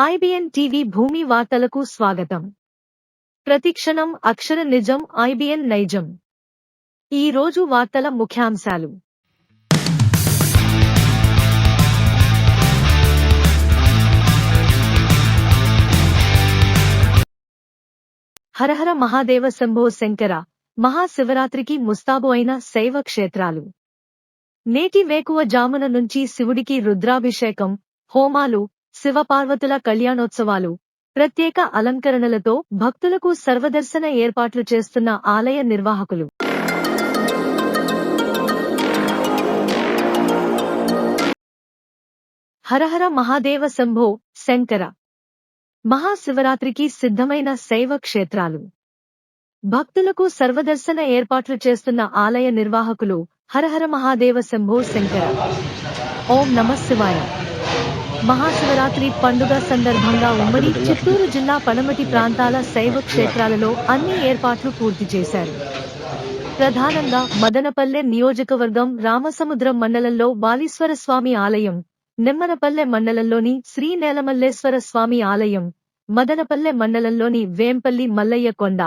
IBN TV భూమి వార్తలకు స్వాగతం. ప్రతిక్షణం అక్షర నిజం ఐబిఎన్ నైజం. ఈ రోజు వార్తల ముఖ్యాంశాలు. హరహర మహాదేవ శంభో శంకర. మహాశివరాత్రికి ముస్తాబు అయిన శైవ క్షేత్రాలు. నేటి వేకువ జామున నుంచి శివుడికి రుద్రాభిషేకం హోమాలు శివపార్వతుల కళ్యాణోత్సవాలు ప్రత్యేక అలంకరణలతో భక్తులకు సర్వదర్శన ఏర్పాట్లు చేస్తున్న ఆలయ నిర్వాహకులు. హరహర మహాదేవ శంభో శంకర. మహాశివరాత్రికి సిద్ధమైన శైవ క్షేత్రాలు. భక్తులకు సర్వదర్శన ఏర్పాట్లు చేస్తున్న ఆలయ నిర్వాహకులు హరహర మహాదేవ శంభో శంకర. ఓం నమ శివాయ. మహాశివరాత్రి పండుగ సందర్భంగా ఉమ్మడి చిత్తూరు జిల్లా పనమటి ప్రాంతాల శైవ క్షేత్రాలలో అన్ని ఏర్పాట్లు పూర్తి చేశారు. ప్రధానంగా మదనపల్లె నియోజకవర్గం రామసముద్రం మండలంలో బాలీశ్వర స్వామి ఆలయం నిమ్మనపల్లె మండలంలోని శ్రీ నేలమల్లేశ్వర స్వామి ఆలయం మదనపల్లె మండలంలోని వేంపల్లి మల్లయ్య కొండ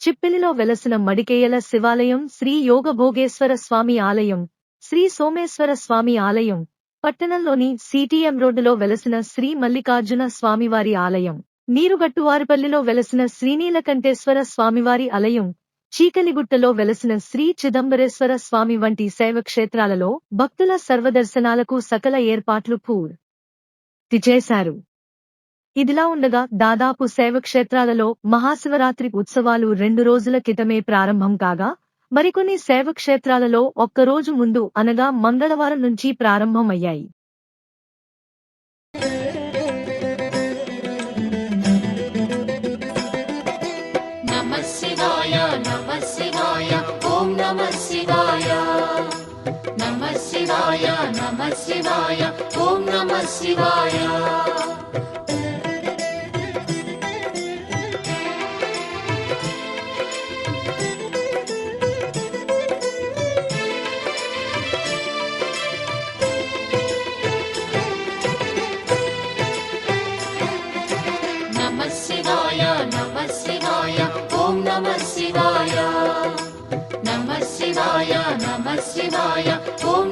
చిప్పిలిలో వెలసిన మడికేయల శివాలయం శ్రీ యోగభోగేశ్వర స్వామి ఆలయం శ్రీ సోమేశ్వర స్వామి ఆలయం పట్టణంలోని సిటిఎం రోడ్డులో వెలసిన శ్రీ మల్లికార్జున స్వామివారి ఆలయం నీరుగట్టువారిపల్లిలో వెలసిన శ్రీనీలకంఠేశ్వర స్వామివారి ఆలయం చీకలిగుట్టలో వెలసిన శ్రీ చిదంబరేశ్వర స్వామి వంటి శైవక్షేత్రాలలో భక్తుల సర్వదర్శనాలకు సకల ఏర్పాట్లు పూర్ చేశారు. ఇదిలా ఉండగా దాదాపు శైవక్షేత్రాలలో మహాశివరాత్రి ఉత్సవాలు రెండు రోజుల క్రితమే ప్రారంభం కాగా మరికొన్ని శైవక్షేత్రాలలో ఒక్కరోజు ముందు అనగా మంగళవారం నుంచి ప్రారంభమయ్యాయి. नमः शिवाय ॐ नमः शिवाय नमः शिवाय नमः शिवाय ॐ नमः शिवाय नमः शिवाय नमः शिवाय ॐ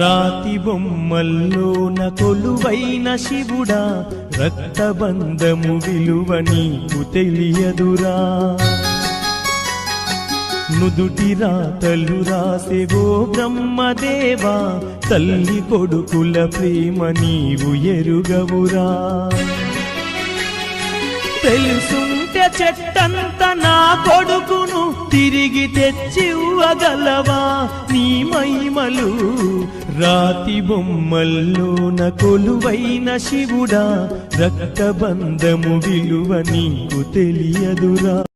రాతి బొమ్మల్లోన కొలువైన శివుడా రక్తబంధము విలువ నీకు తెలియదురా. నుదుటి రాతలు రాసేవో బ్రహ్మదేవా తల్లి కొడుకుల ప్రేమ నీవు ఎరుగవురా. తెలుసుంటే చెట్టంత నా కొడుకును తిరిగి తెచ్చివ్వగలవా? నీ మైమలు రాతి బొమ్మల్లోన కొలువైన శివుడా రక్తబంధము విలువ నీకు తెలియదురా.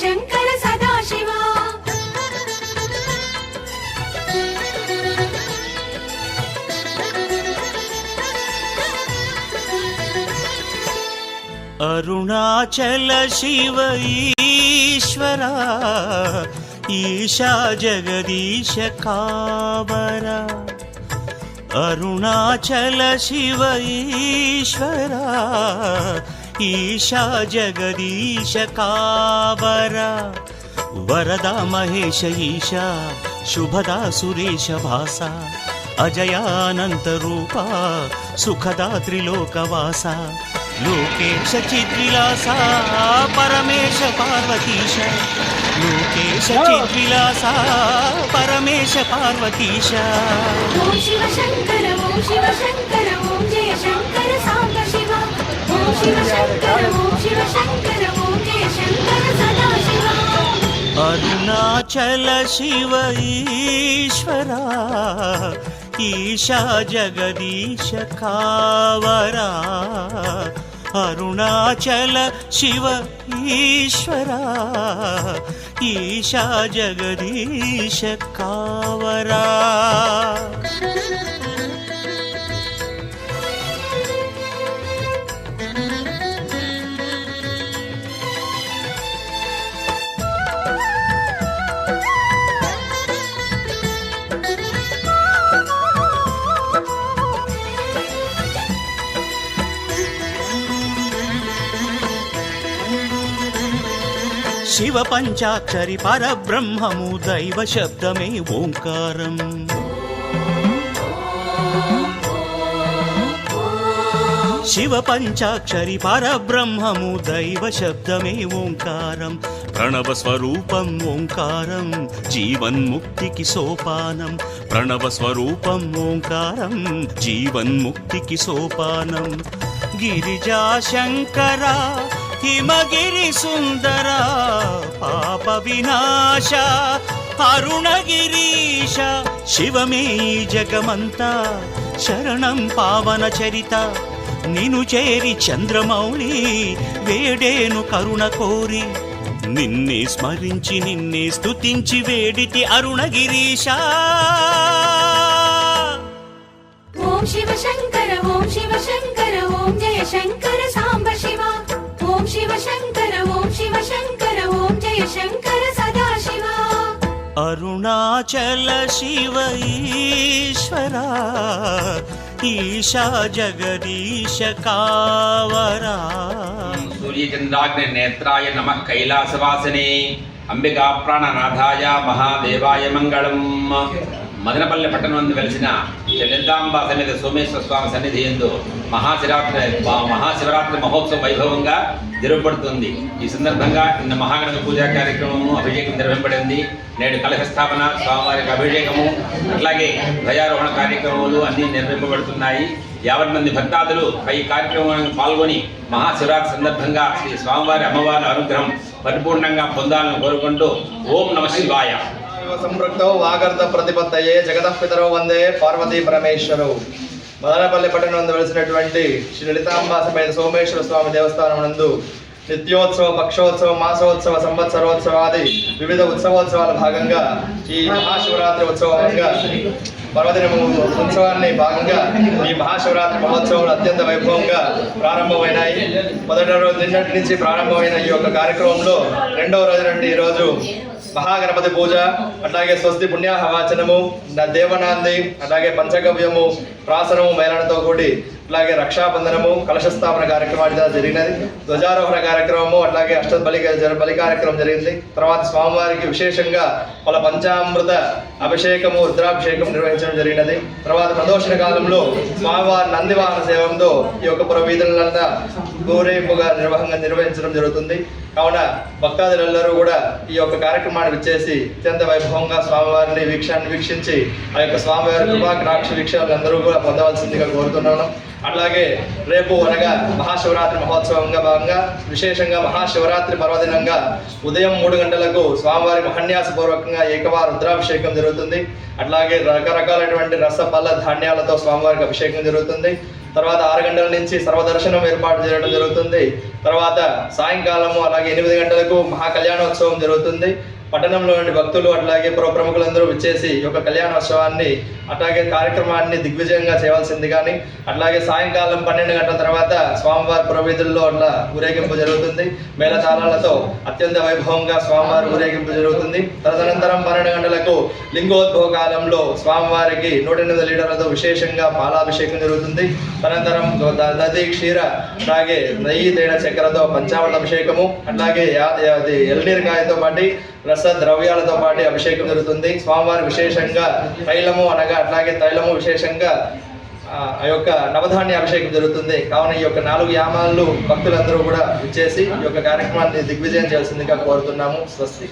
శంకర సదాశివ అరుణాచల శివ ఈశ్వర ఈశా జగదీశ కావర అరుణాచల శివ ఈశ్వర ఈశా జగదీశ కావర. వరదా మహేశ ఈశా శుభదా సురేశ భాస అజయానంత రూప సుఖదా త్రిలోకవాస. లోకేశ చిద్విలాస పరమేశ పార్వతీశ. లోకేశ చిద్విలాస పరమేశ పార్వతీశ. శివ శంకర శివ శంకర జయ శంకర అరుణాచల శివ ఈశ్వర ఈశా జగదీశ కావరా. అరుణాచల శివ ఈశ్వర ఈశా జగదీశ కావరా. శివ పంచాక్షరి పరబ్రహ్మము దైవ శబ్దమే ఓంకారం. శివ పంచాక్షరి పరబ్రహ్మము దైవ శబ్దమే ఓంకారం. ప్రణవ స్వరూపం ఓంకారం జీవన్ముక్తికి సోపానం. ప్రణవ స్వరూపం ఓంకారం జీవన్ముక్తికి సోపానం. గిరిజా శంకర హిమగిరి సుందర పాప వినాశ అరుణగిరీశ శివమే ఈ జగమంతా శరణం పావన చరిత. నిను చేరి చంద్రమౌళి వేడేను కరుణ కోరి. నిన్నే స్మరించి నిన్నే స్తుతించి వేడితి అరుణగిరీశ. ఓం శివ శంకర ఓం శివ శంకర ఓం జయ శంకర ఓం శివ శంకర ఓం శివ శంకర ఓం జయ శంకర సదాశివ అరుణాచల శివ ఈశ్వర ఈశా జగదీశ కావరా సూర్యచంద్రాగ్ని నేత్రాయ నమ కైలాసవాసనే అంబికా ప్రాణనాథాయ మహాదేవాయ మంగళం మదనపల్లి పట్టణం నుండి వెలిసిన చలితాంబ సన్నిధి సోమేశ్వర స్వామి సన్నిధి ఎందు మహాశివరాత్రి మహా- మహాశివరాత్రి మహోత్సవం వైభవంగా జరుగుపడుతుంది ఈ సందర్భంగా నిన్న మహాగణపతి పూజా కార్యక్రమము అభిషేకం నిర్వహింపబడింది. నేడు కలశ స్థాపన స్వామివారికి అభిషేకము అట్లాగే ధ్వజారోహణ కార్యక్రమాలు అన్నీ నిర్వహింపబడుతున్నాయి. యాభై మంది భక్తాదులు ఈ కార్యక్రమానికి పాల్గొని మహాశివరాత్రి సందర్భంగా శ్రీ స్వామివారి అమ్మవారి అనుగ్రహం పరిపూర్ణంగా పొందాలని కోరుకుంటూ ఓం నమ శివాయ. సంపృక్తౌ వాగర్ధ ప్రతిపత్తయే జగతః పితరౌ వందే పార్వతీ పరమేశ్వరౌ. మదనపల్లి పట్టణం నందు వెలిసినటువంటి శ్రీ లలితాంబా సమేత సోమేశ్వర స్వామి దేవస్థానం నందు నిత్యోత్సవ పక్షోత్సవ మాసోత్సవ సంవత్సరోత్సవాది వివిధ ఉత్సవోత్సవాల భాగంగా ఈ మహాశివరాత్రి ఉత్సవంగా పర్వదినము ఉత్సవాన్ని భాగంగా ఈ మహాశివరాత్రి మహోత్సవాలు అత్యంత వైభవంగా ప్రారంభమైనాయి. మొదటి రోజు నిన్నటి నుంచి ప్రారంభమైన ఈ యొక్క కార్యక్రమంలో రెండవ రోజు నుండి ఈరోజు మహాగణపతి పూజ అలాగే స్వస్తి పుణ్యాహవాచనము న- దేవనాంది అలాగే పంచగవ్యము ప్రాసనము మేళనతో కూడి అట్లాగే రక్షాబంధనము కలశ స్థాపన కార్యక్రమాలు జరిగినది. ధ్వజారోహణ కార్యక్రమము అట్లాగే అష్ట బలి బలి కార్యక్రమం జరిగింది. తర్వాత స్వామివారికి విశేషంగా వాళ్ళ పంచామృత అభిషేకము రుద్రాభిషేకం నిర్వహించడం జరిగినది. తర్వాత ప్రదోషణ కాలంలో స్వామివారి నందివాహన సేవంతో ఈ యొక్క పురవీధులంతా ఊరేంపుగా నిర్వహంగా నిర్వహించడం జరుగుతుంది. కావున భక్తాదులందరూ కూడా ఈ యొక్క కార్యక్రమాన్ని విచ్చేసి అత్యంత వైభవంగా స్వామివారిని వీక్షాన్ని వీక్షించి ఆ యొక్క స్వామివారి గుభ్రాక్ష వీక్షాలు అందరూ కూడా పొందవలసిందిగా కోరుతున్నాను. అట్లాగే రేపు అనగా మహాశివరాత్రి మహోత్సవంగా భాగంగా విశేషంగా మహాశివరాత్రి పర్వదినంగా ఉదయం మూడు గంటలకు స్వామివారి మహన్యాసపూర్వకంగా ఏకవార రుద్రాభిషేకం జరుగుతుంది. అట్లాగే రకరకాలైనటువంటి రసపల్ల ధాన్యాలతో స్వామివారికి అభిషేకం జరుగుతుంది. తర్వాత ఆరు గంటల నుంచి సర్వదర్శనం ఏర్పాటు చేయడం జరుగుతుంది. తర్వాత సాయంకాలము అలాగే ఎనిమిది గంటలకు మహాకళ్యాణోత్సవం జరుగుతుంది. పట్టణంలోని భక్తులు అట్లాగే పుర ప్రముఖులందరూ విచ్చేసి ఈ యొక్క కళ్యాణోత్సవాన్ని అట్లాగే కార్యక్రమాన్ని దిగ్విజయంగా చేయవలసింది కానీ అట్లాగే సాయంకాలం పన్నెండు గంటల తర్వాత స్వామివారి పురవీధుల్లో అట్లా ఊరేగింపు జరుగుతుంది. మేళతాళాలతో అత్యంత వైభవంగా స్వామివారి ఊరేగింపు జరుగుతుంది. తదనంతరం పన్నెండు గంటలకు లింగోద్భవ కాలంలో స్వామివారికి నూట ఎనిమిది లీటర్లతో విశేషంగా పాలాభిషేకం జరుగుతుంది. తదనంతరం నది క్షీర అలాగే నెయ్యి తేడా చక్కెరతో పంచామృత అభిషేకము అట్లాగే యా- కాయతో అది పాటు రస ద్రవ్యాలతో పాటు అభిషేకం జరుగుతుంది. స్వామివారు విశేషంగా తైలము అనగా అట్లాగే తైలము విశేషంగా ఆ యొక్క నవధాన్య అభిషేకం జరుగుతుంది. కావున ఈ యొక్క నాలుగు యామాలు భక్తులందరూ కూడా విచ్చేసి ఈ యొక్క కార్యక్రమాన్ని దిగ్విజయం చేయాల్సిందిగా కోరుతున్నాము. స్వస్తి.